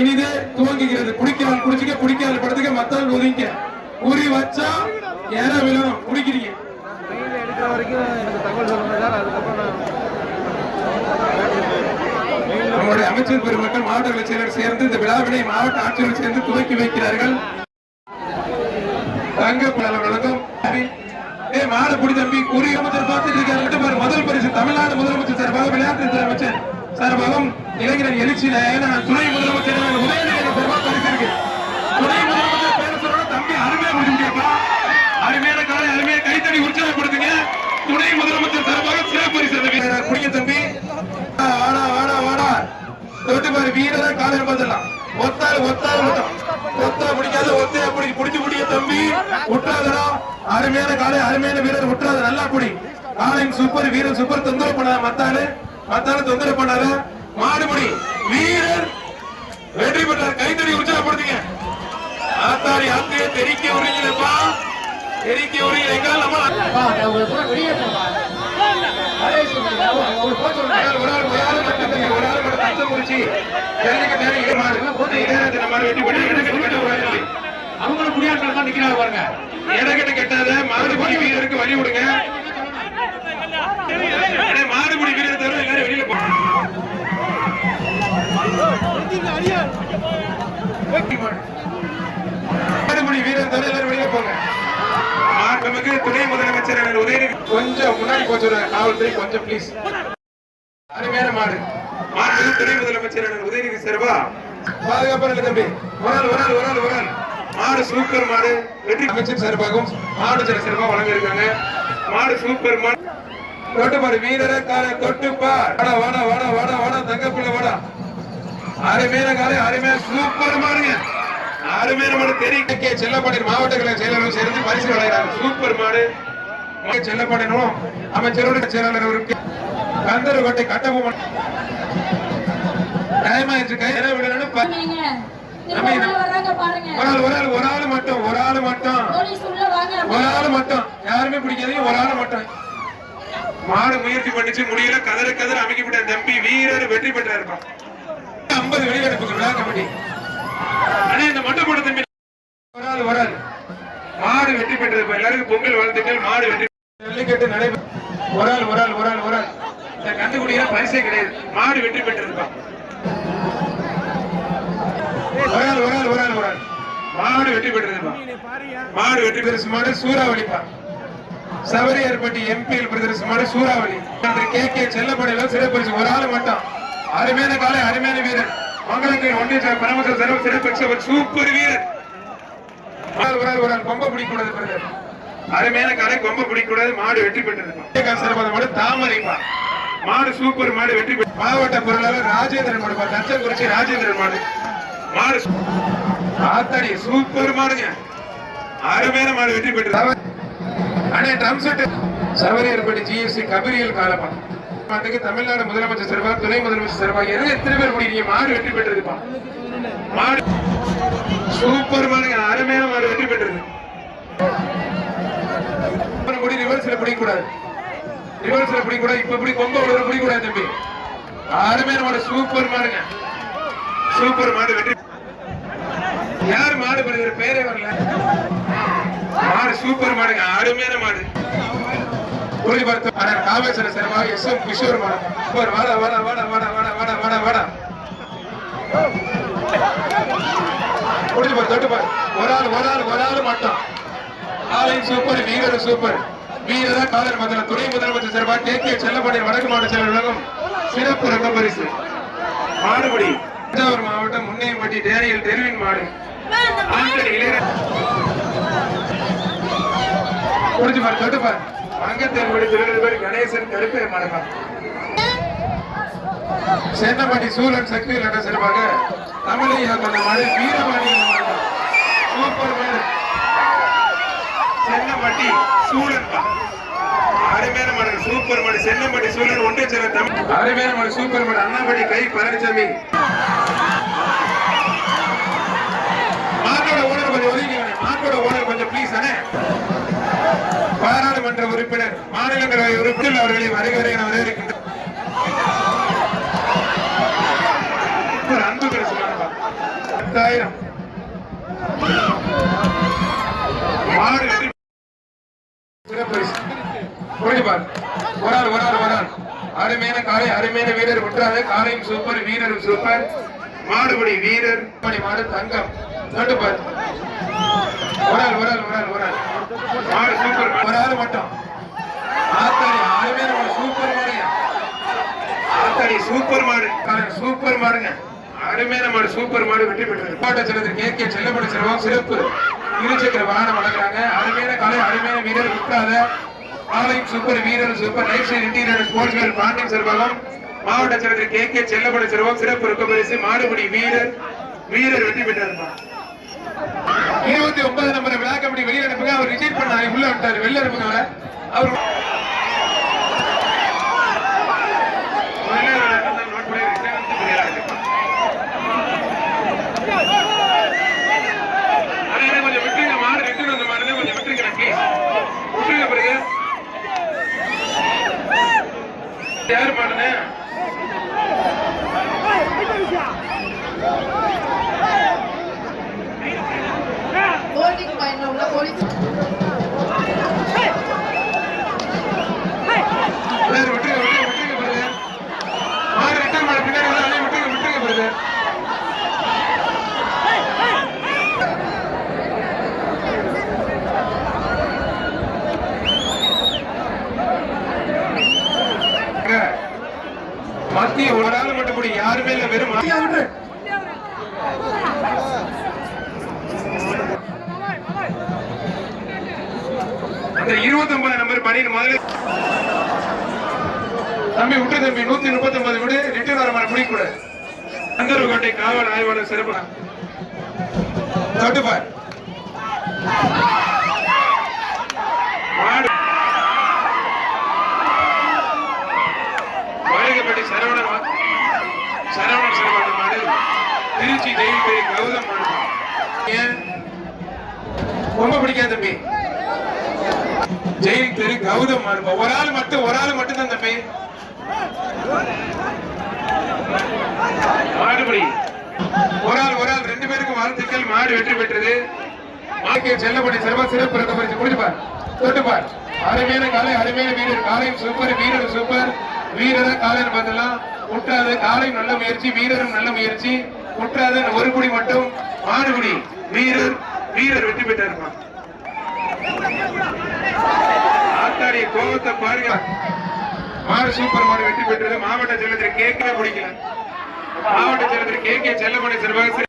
இனிதே துவங்குகிறது. குடிக்கிறவன் குடிச்சுக்க குடிக்காத படத்துக்கு மத்தவன் ஒதுங்க. குறி வச்சா ஏற விழணும். குடிக்கிறீங்க. கையில் எடுக்கிற வரைக்கும் எனக்கு தகவல் சொல்லுங்க சார். அதுக்கப்புறம் நான் நம்முடைய அமைச்சர் பெருமக்கள் மாவட்ட செயலர் சேர்ந்து இந்த விழாவினை மாவட்ட ஆட்சியர் சேர்ந்து துவக்கி வைக்கிறார்கள். தங்க ஏ மாலை புடி தம்பி குறி அமைச்சர் பார்த்துட்டு இருக்காரு. முதல் பரிசு தமிழ்நாடு முதலமைச்சர் சார்பாக விளையாட்டுத்துறை அமைச்சர் சார்பாகவும் இளைஞர் எழுச்சி துணை குடிக்க குடிங்க தம்பி. வாடா வாடா வாடா. தொட்டு பாரு வீரரா காலையில் பார்த்துடலாம். ஒத்தாரு ஒத்தாரு மட்டும். ஒத்தா பிடிக்காத ஒத்தையா பிடி பிடிச்சு பிடிக்க தம்பி. விட்டுறாதடா அருமையான காலை அருமையான வீரர் விட்டுறாத நல்லா பிடி. காலையும் சூப்பர் வீரர் சூப்பர் தொந்தரவு பண்ணாத மத்தாளு. மத்தாளு தொந்தரவு பண்ணாத. மாடுபடி வீரர் வெற்றி பெற்றார். கைத்தடி உற்சாகப்படுத்துங்க. ஆத்தாரி ஆத்தையே தெரிக்க உரிங்களப்பா தெரிக்க உரிங்க எங்களால் நம்ம வெளியே ஆள் அவங்களும் குடியாட்கள் தான் நிக்கிறாங்க பாருங்க இடக்கட்டு கட்டாத மாடுபடி வீரருக்கு வழி விடுங்க அண்ணே, வீரர் தவிர எல்லாரும் வெளியில போ மாடுபிடி வீரர் தவிர எல்லாரும் வெளியில போங்க மா- நமக்கு துணை முதலமைச்சர் அவர் உதயநிதி கொஞ்சம் முன்னாடி போச்சு காவல்துறை கொஞ்சம் ப்ளீஸ் அருமையான மாடு மாடு துணை முதலமைச்சர் அவர் உதயநிதி சார்பா பாதுகாப்பான தம்பி. ஒரு ஆள் ஒரு ஆள் மாடு சூப்பர் மாடு. வெற்றி அமைச்சர் சார்பாகவும் மாடு சில சார்பாக வழங்க இருக்காங்க மாடு சூப்பர் மாடு. தொட்டுப்பாரு வீரர கால தொட்டுப்பார் வாடா வாடா வாடா வாடா வாடா தங்கப்பிள்ளை வாடா. அருமையான காலை அருமையான சூப்பர் மாடுங்க. யாருமே நம்ம தெரிவிக்க செல்லப்பாடின் மாவட்ட கலை செயலாளர் சேர்ந்து பரிசு வழங்கினார் சூப்பர் மாடு. செல்லப்படணும் அமைச்சருடைய செயலாளர் அவருக்கு கந்தரகோட்டை கட்டபொம்மன். டைம் ஆயிடுச்சு கையில விடணும் ஒரு ஆள் ஒரு ஆள் ஒரு ஒரு ஆள் மட்டும். ஒரு ஆள் மட்டும். யாருமே பிடிக்காதீங்க ஒரு ஆள் மட்டும். மாடு முயற்சி பண்ணிச்சு முடியல. கதற கதற அமைக்கப்பட்ட தம்பி வீரர் வெற்றி பெற்றார். ஐம்பது வெளியெடுப்புகள் மாடு எல்லாருக்கும் பொங்கல் வாழ்த்துக்கள் மாடு வெற்றி. ஜல்லிக்கட்டு நடைபெறும் ஒரு ஆள் ஒரு ஆள் ஒரு ஆள் ஒரு ஆள் இந்த கண்டுபிடிக்கிற பரிசே கிடையாது. மாடு வெற்றி பெற்றிருப்பான் ஒரு ஆள் ஒரு ஆள் ஒரு ஆள் ஒரு ஆள் மாடு வெற்றி பெற்றிருப்பான் மாடு வெற்றி பெருசு மாடு சூறாவளிப்பா சபரியார்பட்டி எம்பிஎல் பிரதர்ஸ் மாடு சூறாவளி. கே. கே. செல்லப்படையில சிறப்பரிசு. ஒரு ஆள் மட்டும். அருமையான காலை அருமையான வீரர். மங்களத்தில் ஒன்றிய பரமசர் சிறப்பு சிறப்பு சூப்பர் வீரர் ஒரு ஆள், ஒரு ஆள் ஒரு ஆள் கொம்ப பிடிக்கூடாது அருமையான காலை கொம்ப பிடிக்கூடாது மாடு வெற்றி பெற்றது. சிறப்பான மாடு தாமரைப்பா மாடு. சூப்பர் மாடு வெற்றி பெற்று மாவட்ட பொருளாளர் ராஜேந்திரன் மாடு தச்சங்குறிச்சி ராஜேந்திரன் மாடு. மாடு ஆத்தாடி சூப்பர் மாடுங்க. அருமையான மாடு வெற்றி பெற்று அண்ணே ட்ரம் செட் சவரியர்படி ஜிஎஸ்சி கபிரியல் காலமா அதுக்கு தமிழ்நாடு முதலமைச்சர் சார்பாக துணை முதலமைச்சர் சார்பாக எத்தனை பேர் முடிக்கிறீங்க மாடு வெற்றி பெற்றதுப்பா. சூப்பர் மாடுங்க அருமையான மாடு வெற்றி பெற்றது. குடி ரிவர்ஸ்ல ரிவர்ஸ்ல பிடிக்கக்கூடாது. ரிவர்ஸ்ல பிடிக்க கூடாது இப்ப இப்படி கொம்ப விடுற பிடிக்கக்கூடாது தம்பி. அருமையான மாடு சூப்பர் மாடுங்க. சூப்பர் மாடு வெற்றி யார் மாடு பெறுகிற பேரே வரல. மாடு சூப்பர் மாடுங்க. அருமையான மாடு. புரிஞ்சு பார்த்து காமேஸ்வர எஸ் எம் கிஷோர் மாடு. வாடா வாடா வாடா வாடா வாடா வாடா வாடா வாடா. தொட்டு பாரு தொட்டு பாரு ஒரு ஆள் ஒரு ஆள் ஒரு ஆள் மட்டும். ஆலையும் சூப்பர் வீரரும் சூப்பர். வீரர் காலர் மந்திர துணை முதலமைச்சர் சார்பாக கே. கே. செல்லப்பாடி வடக்கு மாவட்ட செயலர் உலகம் சிறப்பு ரங்க பரிசு மாடுபடி தஞ்சாவூர் மாவட்டம் முன்னையம்பட்டி டேனியல் தெருவின் மாடு. ஆண்டனி இளையராஜா புரிஞ்சு பாரு தொட்டு பாரு அங்கத்தேர்வுடைய தொழிலதிபர் கணேசன் கருப்பே மாடுப்பா. சேன்னப்பட்டி சூழல் சக்தி நட சிறப்பாக தமிழையா கொண்ட மாடு வீரமா மாடு சூப்பர் மாடு சென்னப்பட்டி சூழன் அருமையான சூப்பர் மணி சென்னப்பட்டி சூழல் ஒன்றிய சேர தமிழ் அருமையான சூப்பர் மாடு அண்ணாப்பட்டி கை பழனிசாமி. மாட்டோட ஓனர் கொஞ்சம் மாட்டோட ஓனர் கொஞ்சம் ப்ளீஸ் அண்ணே. பாராளுமன்ற உறுப்பினர் மாநிலங்களவை உறுப்பினர் அவர்களை வருக என வரவேற்கின்றனர் அன்பு பிரசுரமானப்பா. பத்தாயிரம். மாடு பாரு ஒரு ஆள் ஒரு ஆள் ஒரு ஆள் அருமையான காலை அருமையான வீரர் விட்டுறாது காலையும் சூப்பர் வீரரும் சூப்பர் மாடுபடி வீரர் மணி மாடு தங்கம். நட்டு பாரு. ஒரு ஆள் ஒரு ஆள் ஒரு ஆள் ஒரு ஆள் மாடு சூப்பர் ஒரு ஆள் மட்டும். ஆத்தாடி அருமையான மாடு சூப்பர் மாடுங்க. ஆத்தாடி சூப்பர் மாடு. சூப்பர் மாடுங்க. அருமையான மாடு சூப்பர் மாடு வெற்றி பெற்றது கோட்டை செல்வத்தில் கே கே செல்லப்பட செல்வம் சிறப்பு. இருசக்கர வாகனம் வழங்குறாங்க. அருமையான காலை அருமையான வீரர் விட்டாத காலையும் சூப்பர் வீரர் super lifestyle interior sportsman பாண்டிங் சிறுவகம் மாவட்ட செயலர் கே. கே. செல்லப்பட செல்வம் சிறப்பு ரொக்க பரிசு மாடுபடி வீரர் வீரர் வெற்றி பெற்றார் இருபத்தி ஒன்பது நம்பர் விழா கமிட்டி வெளியே அனுப்புங்க அவர் ரிஜெக்ட் பண்ணாரு உள்ள விட்டாரு வெளில அனுப்புங்க அவரை. அவர் வெளில அனுப்புங்க, நோட் பண்ணி return வந்து வெளியில அனுப்புங்க. அண்ணே, கொஞ்சம் விட்டுருங்க மாடு return வந்த மாடுன்னு கொஞ்சம் விட்டுருங்க ப்ளீஸ் விட்டுருங்க பிறகு யார் மாடுன்னு ஹோல்டிங் பாயிண்ட்ல உள்ள போலீஸ் பிறகு விட்டுருங்க விட்டுருங்க விட்டுருங்க பிறகு மாடு ரிட்டர்ன் மாடு பின்னாடி வந்தா அதையும் விட்டுருங்க விட்டுருங்க பிறகு மத்திய ஒரு ஆள் மட்டும் கூட யாருமே இல்ல வெறும் மத்திய விட்டு அந்த இருபத்தி ஒன்பது நம்பர் பணியின் முதல்ல தம்பி விட்டு தம்பி நூத்தி முப்பத்தி ஒன்பது விடு ரிட்டர்ன் வர மாதிரி முடிக்க கூட அந்தர்கோட்டை காவல் ஆய்வாளர் சிறப்பு. தொட்டுப்பார் மாடு சரவணன் வா- சரவணன் சரவணன் மாடு. திருச்சி ஜெயில்பேரி கௌதம் மாடு. ஏன்? ரொம்ப பிடிக்காது தம்பி. ஜெயின் தெரு கௌதம் மாடு ஒரு ஆள் மட்டும் ஒரு ஆள் மட்டும் தான் தம்பி. மாடுபடி. ஒரு ஆள் ஒரு ஆள். ரெண்டு பேருக்கும் வாழ்த்துக்கள். மாடு வெற்றி பெற்றது. வாழ்க்கையை செல்லப்படி சிறப்பா சிறப்பு இருக்க பரிசு குடிச்சுப்பார் தொட்டுப்பார் அருமையான காலை அருமையான வீரர். காலையும் சூப்பர் வீரர் சூப்பர் வீரரை காலையில் பார்த்தலாம் முட்டாது காலையும் நல்ல முயற்சி வீரரும் நல்ல முயற்சி. முட்டாது ஒரு குடி மட்டும். மாடுபடி. வீரர் வீரர் வெற்றி பெற்றிருப்பான் ஆத்தாடிய கோபத்தை பாருங்க. மாறு சூப்பர் மாடு வெற்றி பெற்றது. மாவட்ட செல்லத்தில் கேட்கவே பிடிக்கல மாவட்ட செல்லத்தில் கே கே செல்லமணி சிறுபாக